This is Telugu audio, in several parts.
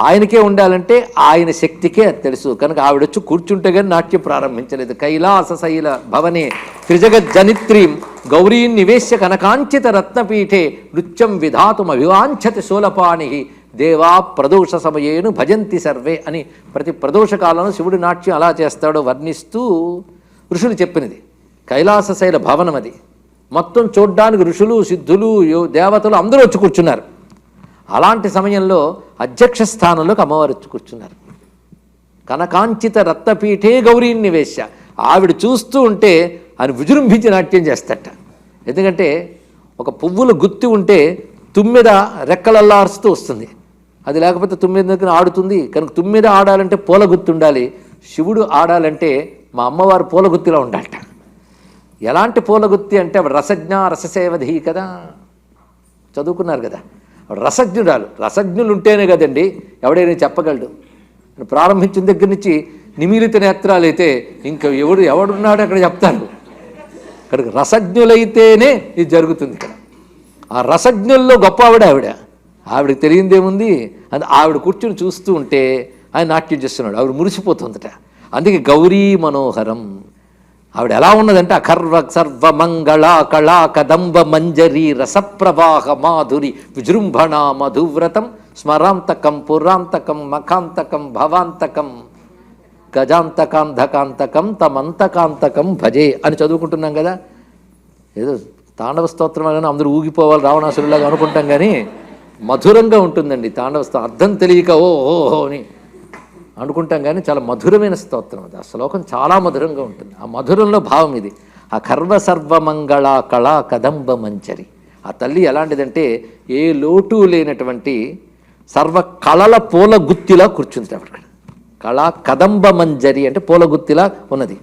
ఆయనకే ఉండాలంటే ఆయన శక్తికే తెలుసు. కనుక ఆవిడొచ్చి కూర్చుంటే కానీ నాట్యం ప్రారంభించలేదు. కైలాస శైల భవనే త్రిజగజ్జనిత్రీం గౌరీ నివేశ్య కనకాంచిత రత్నపీఠే నృత్యం విధాతుం అభివాంఛతి శూలపాణి దేవా ప్రదోష సమయేను భజంతి సర్వే అని ప్రతి ప్రదోష కాలంలో శివుడి నాట్యం అలా చేస్తాడో వర్ణిస్తూ ఋషులు చెప్పినది. కైలాసశైల భవనం అది మొత్తం చూడ్డానికి ఋషులు సిద్ధులు యో- దేవతలు అందరూ వచ్చి కూర్చున్నారు. అలాంటి సమయంలో అధ్యక్ష స్థానంలోకి అమ్మవారు కూర్చున్నారు. కనకాంచిత రత్నపీఠే గౌరీ నివేశ. ఆవిడ చూస్తూ ఉంటే ఆయన విజృంభించి నాట్యం చేస్తట. ఎందుకంటే ఒక పువ్వుల గుత్తి ఉంటే తుమ్మిద రెక్కలల్లారుస్తూ వస్తుంది. అది లేకపోతే తుమ్మిద దగ్గర ఆడుతుంది. కనుక తుమ్మిద ఆడాలంటే పూల గుత్తి ఉండాలి. శివుడు ఆడాలంటే మా అమ్మవారు పూల గుత్తిలో ఉండాలట. ఎలాంటి పూల గుత్తి అంటే రసజ్ఞ రససేవధి కదా. చదువుకున్నారు కదా. రసజ్ఞురాలు. రసజ్ఞులు ఉంటేనే కదండి ఎవడైనా చెప్పగలడు. ప్రారంభించిన దగ్గర నుంచి నిమిలిత నేత్రాలు అయితే ఇంకా ఎవడు ఎవడున్నాడు అక్కడ చెప్తారు. ఇక్కడ రసజ్ఞులైతేనే ఇది జరుగుతుంది ఇక్కడ. ఆ రసజ్ఞుల్లో గొప్ప ఆవిడ ఆవిడ. ఆవిడకి తెలియందేముంది? అది ఆవిడ కూర్చుని చూస్తూ ఉంటే ఆయన నాట్యం చేస్తున్నాడు. ఆవిడ మురిసిపోతుందట. అందుకే గౌరీ మనోహరం. ఆవిడ ఎలా ఉన్నదంటే అఖర్వ సర్వమంగళ కళా కదంబ మంజరి రసప్రవాహ మాధురి విజృంభణ మధువ్రతం స్మరాంతకం పురాంతకం మఖాంతకం భవాంతకం గజాంతకాంధకాంతకం తమంతకాంతకం భజే అని చదువుకుంటున్నాం కదా. ఏదో తాండవ స్తోత్రం అని అందరూ ఊగిపోవాలి రావణాసురులాగా అనుకుంటాం కానీ మధురంగా ఉంటుందండి తాండవ స్తోత్రం. అర్థం తెలియక ఓ ఓహో అని అనుకుంటాం కానీ చాలా మధురమైన స్తోత్రం అది. ఆ శ్లోకం చాలా మధురంగా ఉంటుంది. ఆ మధురంలో భావం ఇది. ఆ కర్వ సర్వమంగళ కళా కదంబ మంచరి. ఆ తల్లి ఎలాంటిదంటే ఏ లోటు లేనటువంటి సర్వ కళల పూల గుత్తిలా కూర్చుంది అక్కడ. కళా కదంబ మంజరి అంటే పూల గుత్తిలా ఉన్నది.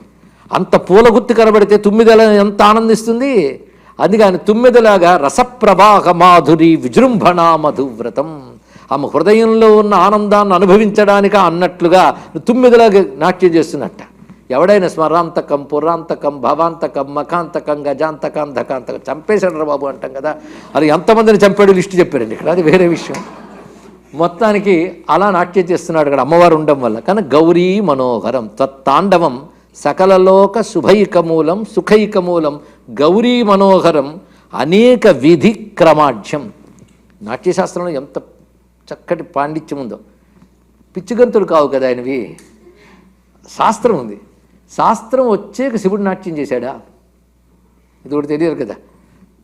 అంత పూల గుత్తి కనబడితే తుమ్మిదల ఎంత ఆనందిస్తుంది? అందుకని తుమ్మిదలాగా రసప్రవాహ మాధురి విజృంభణ మధువ్రతం. ఆమె హృదయంలో ఉన్న ఆనందాన్ని అనుభవించడానిక అన్నట్లుగా తుమ్మిదలాగా నాట్యం చేస్తున్నట్ట. ఎవడైనా స్మరాంతకం పురాంతకం భవాంతకం మఖాంతకం గజాంతకం ధకాంతకం చంపేశాడు బాబు అంటాం కదా. అది ఎంతమందిని చంపాడు లిస్టు చెప్పారండి ఇక్కడ? అది వేరే విషయం. మొత్తానికి అలా నాట్యం చేస్తున్నాడు ఇక్కడ అమ్మవారు ఉండడం వల్ల. కానీ గౌరీ మనోహరం తత్తాండవం సకలలోక శుభైకమూలం సుఖైకమూలం గౌరీ మనోహరం అనేక విధి క్రమాఢ్యం. నాట్యశాస్త్రంలో ఎంత చక్కటి పాండిత్యం ఉందో. పిచ్చిగంతులు కావు కదా ఆయనవి. శాస్త్రం ఉంది. శాస్త్రం వచ్చేక శివుడు నాట్యం చేశాడా? ఇది ఒకటి తెలియదు కదా.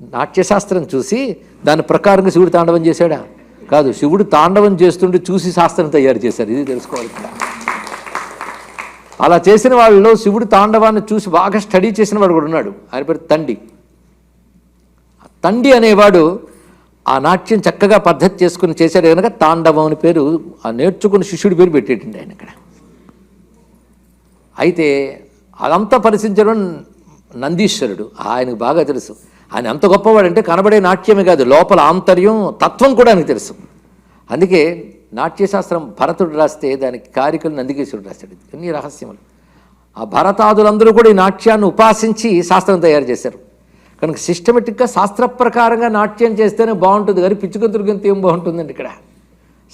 నాట్యశాస్త్రం చూసి దాని ప్రకారంగా శివుడు తాండవం చేశాడా? కాదు శివుడు తాండవం చేస్తుంటే చూసి శాస్త్రం తయారు చేశారు. ఇది తెలుసుకోవాలి అలా చేసిన వాళ్ళలో శివుడు తాండవాన్ని చూసి బాగా స్టడీ చేసిన వాడు కూడా ఉన్నాడు. ఆయన పేరు తండి. తండి అనేవాడు ఆ నాట్యం చక్కగా పద్ధతి చేసుకుని చేశాడు కనుక తాండవం అని పేరు ఆ నేర్చుకున్న శిష్యుడి పేరు పెట్టేటండి ఆయన ఇక్కడ. అయితే అదంతా పరిశీలించడం నందీశ్వరుడు ఆయనకు బాగా తెలుసు. ఆయన ఎంత గొప్పవాడంటే కనబడే నాట్యమే కాదు లోపల ఆంతర్యం తత్వం కూడా ఆయనకు తెలుసు. అందుకే నాట్యశాస్త్రం భరతుడు రాస్తే దానికి కారికలు నందికేశ్వరుడు రాశాడు ఎన్ని రహస్యములు. ఆ భరతాదులందరూ కూడా ఈ నాట్యాన్ని ఉపాసించి శాస్త్రం తయారు చేశారు. కనుక సిస్టమేటిక్గా శాస్త్ర ప్రకారంగా నాట్యం చేస్తేనే బాగుంటుంది కానీ పిచ్చుకంతురు గంత ఏం బాగుంటుందండి ఇక్కడ?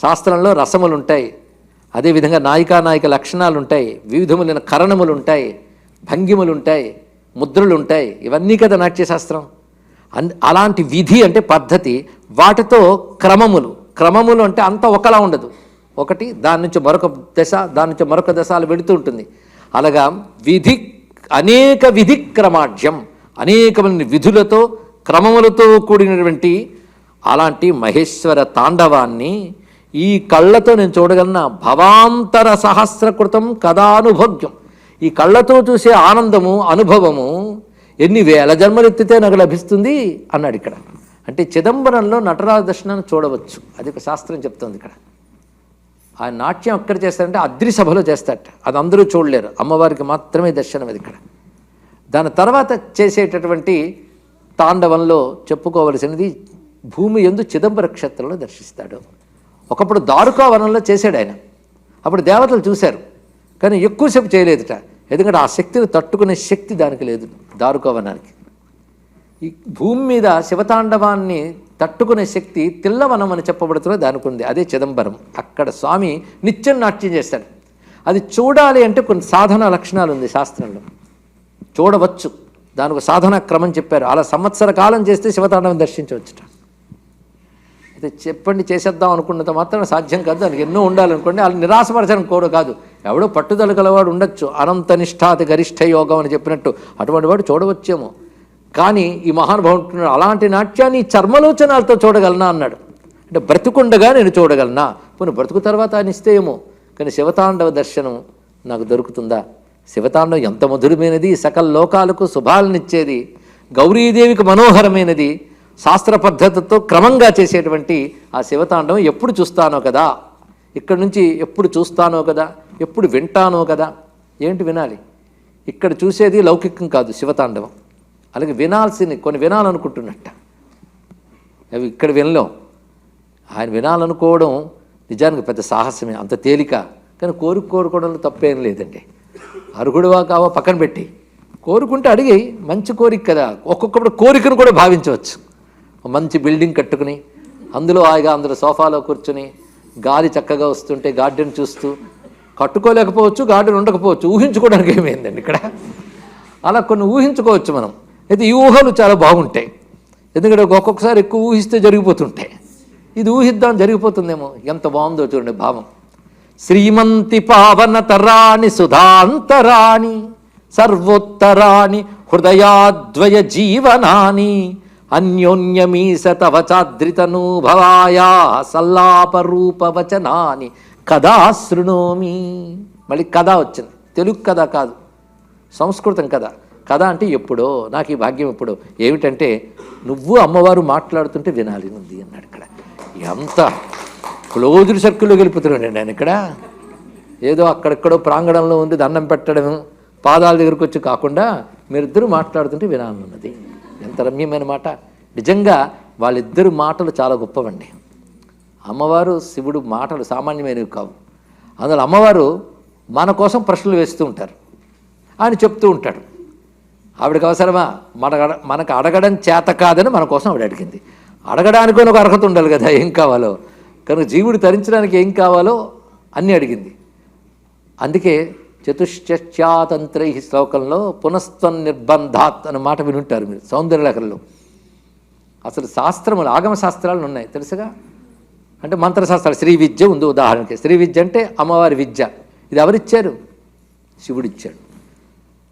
శాస్త్రంలో రసములు ఉంటాయి అదేవిధంగా నాయికా లక్షణాలు ఉంటాయి వివిధములైన కరణములు ఉంటాయి భంగిములు ఉంటాయి ముద్రలు ఉంటాయి ఇవన్నీ కదా నాట్యశాస్త్రం. అలాంటి విధి అంటే పద్ధతి. వాటితో క్రమములు. క్రమములు అంటే అంత ఒకలా ఉండదు. ఒకటి దాని నుంచి మరొక దశ దాని నుంచి మరొక దశలు వెళుతూ ఉంటుంది. అలాగా విధి అనేక విధి క్రమాఢ్యం అనేకమైన విధులతో క్రమములతో కూడినటువంటి అలాంటి మహేశ్వర తాండవాన్ని ఈ కళ్ళతో నేను చూడగలన? భవాంతర సహస్రకృతం కదానుభోగ్యం ఈ కళ్ళతో చూసే ఆనందము అనుభవము ఎన్ని వేల జన్మలెత్తితే నాకు లభిస్తుంది? అన్నాడు ఇక్కడ. అంటే చిదంబరంలో నటరాజ దర్శనాన్ని చూడవచ్చు. అది ఒక శాస్త్రం చెప్తుంది ఇక్కడ. ఆ నాట్యం ఎక్కడ చేస్తారంటే అద్రి సభలో చేస్తారట. అది అందరూ చూడలేరు. అమ్మవారికి మాత్రమే దర్శనం అది ఇక్కడ. దాని తర్వాత చేసేటటువంటి తాండవంలో చెప్పుకోవలసినది భూమి ఎందు చిదంబర క్షేత్రంలో దర్శిస్తాడు. ఒకప్పుడు దారుకావనంలో చేశాడు ఆయన. అప్పుడు దేవతలు చూశారు. కానీ ఎక్కువసేపు చేయలేదుట. ఎందుకంటే ఆ శక్తిని తట్టుకునే శక్తి దానికి లేదు దారుకావనానికి ఈ భూమి మీద శివతాండవాన్ని తట్టుకునే శక్తి తిల్లవనం అని చెప్పబడుతున్న దానికి ఉంది. అదే చిదంబరం. అక్కడ స్వామి నిత్యం నాట్యం చేస్తాడు. అది చూడాలి అంటే కొన్ని సాధన లక్షణాలు ఉంది శాస్త్రంలో. చూడవచ్చు. దానికి ఒక సాధన క్రమం చెప్పారు. అలా సంవత్సర కాలం చేస్తే శివతాండవం దర్శించవచ్చుట. అయితే చెప్పండి చేసేద్దాం అనుకున్నంత మాత్రం సాధ్యం కాదు. దానికి ఎన్నో ఉండాలనుకోండి. అలా నిరాశపరచడం కూడా కాదు. ఎవడో పట్టుదల గలవాడు ఉండొచ్చు. అనంత నిష్ఠాతి గరిష్ఠ యోగం అని చెప్పినట్టు అటువంటి వాడు చూడవచ్చేమో. కానీ ఈ మహానుభావుడు అలాంటి నాట్యాన్ని చర్మలోచనాలతో చూడగలనా? అన్నాడు. అంటే బ్రతుకుండగా నేను చూడగలనా? పోనీ బ్రతుకు తర్వాత ఆయన ఇస్తే ఏమో. కానీ శివతాండవ దర్శనం నాకు దొరుకుతుందా? శివతాండం ఎంత మధురమైనది సకల లోకాలకు శుభాలనిచ్చేది గౌరీదేవికి మనోహరమైనది శాస్త్ర పద్ధతితో క్రమంగా చేసేటువంటి ఆ శివతాండం ఎప్పుడు చూస్తానో కదా? ఇక్కడి నుంచి ఎప్పుడు చూస్తానో కదా? ఎప్పుడు వింటానో కదా? ఏంటి వినాలి? ఇక్కడ చూసేది లౌకికం కాదు శివతాండవం. అలాగే వినాల్సింది కొన్ని వినాలనుకుంటున్నట్ట. అవి ఇక్కడ వినలేం. ఆయన వినాలనుకోవడం నిజానికి పెద్ద సాహసమే అంత తేలిక. కానీ కోరిక కోరుకోవడంలో తప్పేం లేదండి. అరుగుడువా కావా పక్కన పెట్టి. కోరుకుంటే అడిగి మంచి కోరిక కదా. ఒక్కొక్కప్పుడు కోరికను కూడా భావించవచ్చు. మంచి బిల్డింగ్ కట్టుకుని అందులో హాయిగా అందులో సోఫాలో కూర్చుని గాలి చక్కగా వస్తుంటే గార్డెన్ చూస్తూ కట్టుకోలేకపోవచ్చు గార్డెన్ ఉండకపోవచ్చు ఊహించుకోవడానికి ఏమైందండి ఇక్కడ? అలా కొన్ని ఊహించుకోవచ్చు మనం. అయితే ఈ ఊహలు చాలా బాగుంటాయి. ఎందుకంటే ఒక్కొక్కసారి ఎక్కువ ఊహిస్తే జరిగిపోతుంటాయి. ఇది ఊహిద్దాం జరిగిపోతుందేమో. ఎంత బాగుందో చూడండి భావం. శ్రీమంతి పావన తరాణి సుధాంతరాణి సర్వోత్తరాణి హృదయాద్వయ జీవనాని అన్యోన్యమీస తవ చాద్రితనూభవాయా సల్లాపరూప వచనాని కదా శృణోమి. మళ్ళీ కథ వచ్చింది. తెలుగు కథ కాదు. సంస్కృతం కథ. కథ అంటే ఎప్పుడో నాకు ఈ భాగ్యం ఎప్పుడో. ఏమిటంటే నువ్వు అమ్మవారు మాట్లాడుతుంటే వినాలి ఉంది అన్నాడు ఇక్కడ. ఎంత క్లోజ్డ్ సర్కిల్లోకి గెలుపుతున్నాడు నేను ఇక్కడ. ఏదో అక్కడెక్కడో ప్రాంగణంలో ఉంది దండం పెట్టడం పాదాల దగ్గరకు వచ్చి కాకుండా మీరిద్దరూ మాట్లాడుతుంటే వినాలన్నది ఎంత రమ్యమైన మాట. నిజంగా వాళ్ళిద్దరు మాటలు చాలా గొప్పవండి. అమ్మవారు శివుడు మాటలు సామాన్యమైనవి కావు. అందులో అమ్మవారు మన కోసం ప్రశ్నలు వేస్తూ ఉంటారు. ఆయన చెప్తూ ఉంటాడు. ఆవిడకి అవసరమా? మన మనకు అడగడం చేత కాదని మన కోసం ఆవిడ అడిగింది. అడగడానికి ఒక అర్హత ఉండాలి కదా ఏం కావాలో? కనుక జీవుడు తరించడానికి ఏం కావాలో అన్నీ అడిగింది. అందుకే చతుశ్చాతంత్ర ఈ శ్లోకంలో పునస్త్వం నిర్బంధాత్ అనే మాట వినుంటారు మీరు సౌందర్యలేఖల్లో అసలు శాస్త్రములు ఆగమ శాస్త్రాలు ఉన్నాయి తెలుసుగా? అంటే మంత్రశాస్త్రాలు శ్రీ విద్య ఉంది ఉదాహరణకి. శ్రీ విద్య అంటే అమ్మవారి విద్య. ఇది ఎవరిచ్చారు? శివుడిచ్చాడు.